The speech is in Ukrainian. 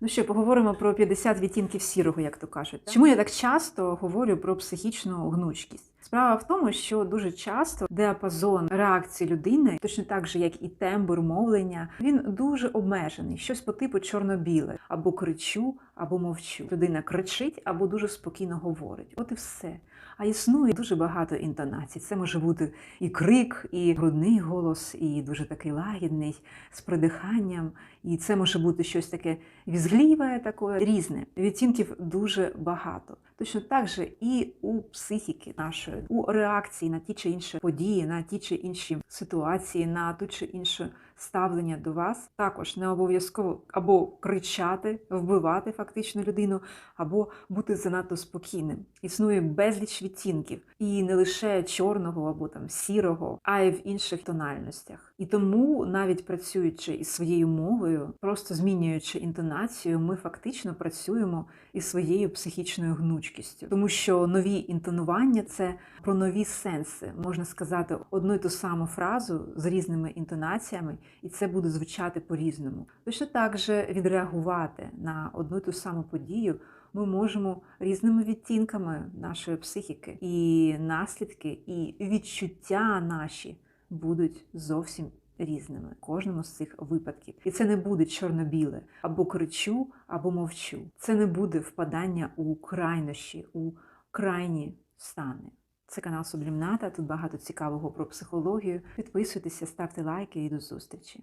Ну що, поговоримо про 50 відтінків сірого, як то кажуть. Чому я так часто говорю про психічну гнучкість? Справа в тому, що дуже часто діапазон реакції людини, точно так же, як і тембр мовлення, він дуже обмежений. Щось по типу чорно-біле, або кричу, або мовчу. Людина кричить або дуже спокійно говорить. От і все. А існує дуже багато інтонацій. Це може бути і крик, і грудний голос, і дуже такий лагідний, з придиханням. І це може бути щось таке візгліве, таке різне. Відтінків дуже багато. Точно так же і у психіки нашої, у реакції на ті чи інші події, на ті чи інші ситуації, на ту чи інше ставлення до вас. Також не обов'язково або кричати, вбивати фактично людину, або бути занадто спокійним. Існує безліч відтінків, і не лише чорного або там сірого, а й в інших тональностях. І тому, навіть працюючи із своєю мовою, просто змінюючи інтонацію, ми фактично працюємо із своєю психічною гнучкістю, тому що нові інтонування це про нові сенси. Можна сказати одну і ту саму фразу з різними інтонаціями, і це буде звучати по-різному. Точно так же відреагувати на одну і ту саму подію. Ми можемо різними відтінками нашої психіки, і наслідки, і відчуття наші будуть зовсім різними в кожному з цих випадків. І це не буде чорно-біле або кричу, або мовчу. Це не буде впадання у крайнощі, у крайні стани. Це канал Сублімната. Тут багато цікавого про психологію. Підписуйтеся, ставте лайки і до зустрічі.